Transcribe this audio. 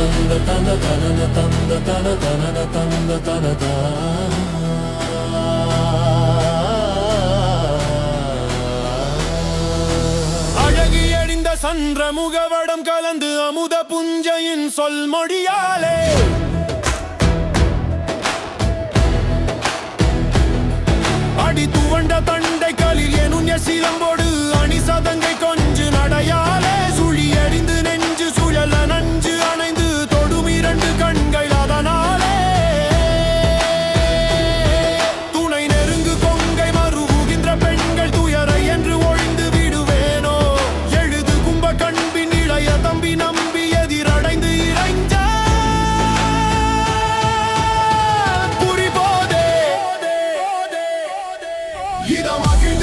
தந்த தனன தந்த தன தனன தந்த தனதா அழகி அணிந்த சன்ற முகவடம் கலந்து அமுத புஞ்சையின் சொல் மொழியாலே Gidam akın